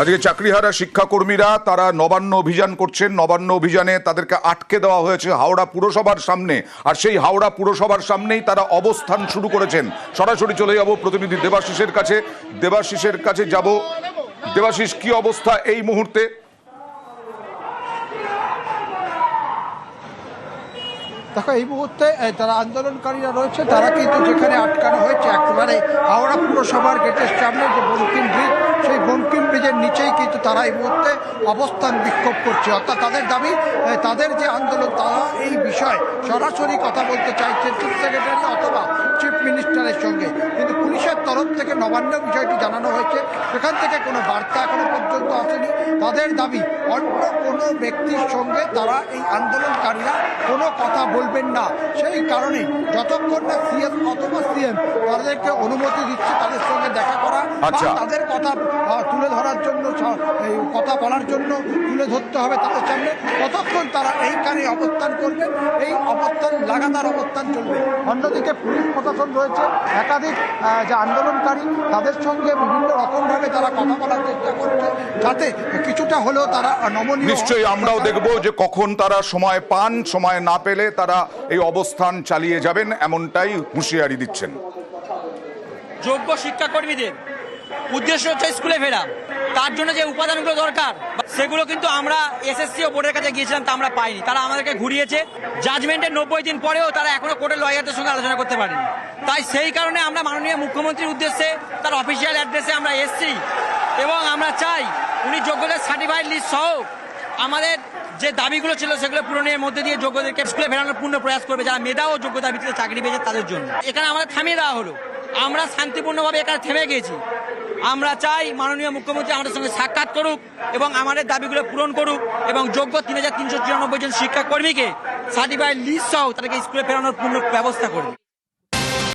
আজকে চাকরিহারা শিক্ষাকর্মীরা তারা নবান্ন অভিযান করছেন। নবান্ন অভিযানে তাদেরকে আটকে দেওয়া হয়েছে হাওড়া পুরসভার সামনে। আর সেই হাওড়া পুরসভার সামনেই তারা অবস্থান শুরু করেছেন। সরাসরি চলে যাব প্রতিনিধি দেবাশিসের কাছে। দেবাশিসের কাছে যাব। দেবাশিস, কি অবস্থা এই মুহূর্তে? দেখো, এই মুহূর্তে যারা আন্দোলনকারীরা রয়েছে, তারা কিন্তু যেখানে আটকানো হয়েছে। একেবারে হাওড়া পুরসভার গেটের সামনে যে বঙ্কিম ব্রিজ সেই বঙ্কিম ব্রিজের নিচেই কিন্তু তারা এই মুহূর্তে অবস্থান বিক্ষোভ করছে। অর্থাৎ তাদের দাবি তাদের যে আন্দোলন, তারা এই বিষয়ে সরাসরি কথা বলতে চাইছেন চিফ সেক্রেটারি অথবা চিফ মিনিস্টারের সঙ্গে। কিন্তু পুলিশের তরফ থেকে নবান্ন বিষয়টি জানানো হয়েছে। সেখান থেকে কোনো বার্তা এখনও পর্যন্ত আসেনি। তাদের দাবি, অন্য কোনো ব্যক্তির সঙ্গে তারা এই আন্দোলনকারীরা কোনো কথা বলবেন না। সেই কারণে যতক্ষণ না সিএম অথবা সিএম তাদেরকে অনুমতি দিচ্ছে তাদের সঙ্গে দেখা করা আচ্ছা। তাদের কথা তুলে ধরার জন্য কথা বলার জন্য তুলে ধরতে হবে তাদের সামনে। ততক্ষণ তারা এইখানে অবস্থান করবে। এই অবস্থান লাগাতার অবস্থান চলবে। অন্যদিকে পুলিশ প্রশাসন রয়েছে। একাধিক যে আন্দোলনকারী তাদের সঙ্গে বিভিন্ন রকমভাবে তারা কথা বলার চেষ্টা করছে। যাতে কিছুটা হলেও তারা নমনীয় নিশ্চয়ই আমরাও দেখব যে কখন তারা সময় পান সময় না পেলে তারা এই অবস্থান চালিয়ে যাবেন এমনটাই হুঁশিয়ারি দিচ্ছেন। যোগ্য শিক্ষাকর্মীদের উদ্দেশ্য হচ্ছে স্কুলে ফেরা। তার জন্য যে উপাদানগুলো দরকার, সেগুলো কিন্তু আমরা এসএসসি ও বোর্ডের কাছে গিয়েছিলাম, তা আমরা পাইনি। তারা আমাদেরকে ঘুরিয়েছে। জাজমেন্টের নব্বই দিন পরেও তারা এখনও কোর্টের লয়ারদের সঙ্গে আলোচনা করতে পারেনি। তাই সেই কারণে আমরা মাননীয় মুখ্যমন্ত্রীর উদ্দেশ্যে তার অফিসিয়াল অ্যাড্রেসে আমরা এসছি এবং আমরা চাই উনি যোগ্যদের সার্টিফাইড লিস্ট সহ আমাদের যে দাবিগুলো ছিল সেগুলো পূরণের মধ্যে দিয়ে যোগ্যদেরকে স্কুলে ফেরানোর পূর্ণ প্রয়াস করবে, যারা মেধা ও যোগ্যতার ভিত্তিতে চাকরি পেয়েছে তাদের জন্য। এখানে আমাদের থামিয়ে দেওয়া হলো। আমরা শান্তিপূর্ণভাবে এখানে থেমে গেছি আমরা চাই মাননীয় মুখ্যমন্ত্রী আমাদের সঙ্গে সাক্ষাৎ করুক এবং আমাদের দাবিগুলো পূরণ করুক এবং যোগ্য তিন হাজার তিনশো চুরানব্বই জন শিক্ষাকর্মীকে সার্টিফাইড লিস্ট সহ তাদেরকে স্কুলে ফেরানোর পূর্ণ ব্যবস্থা করুক।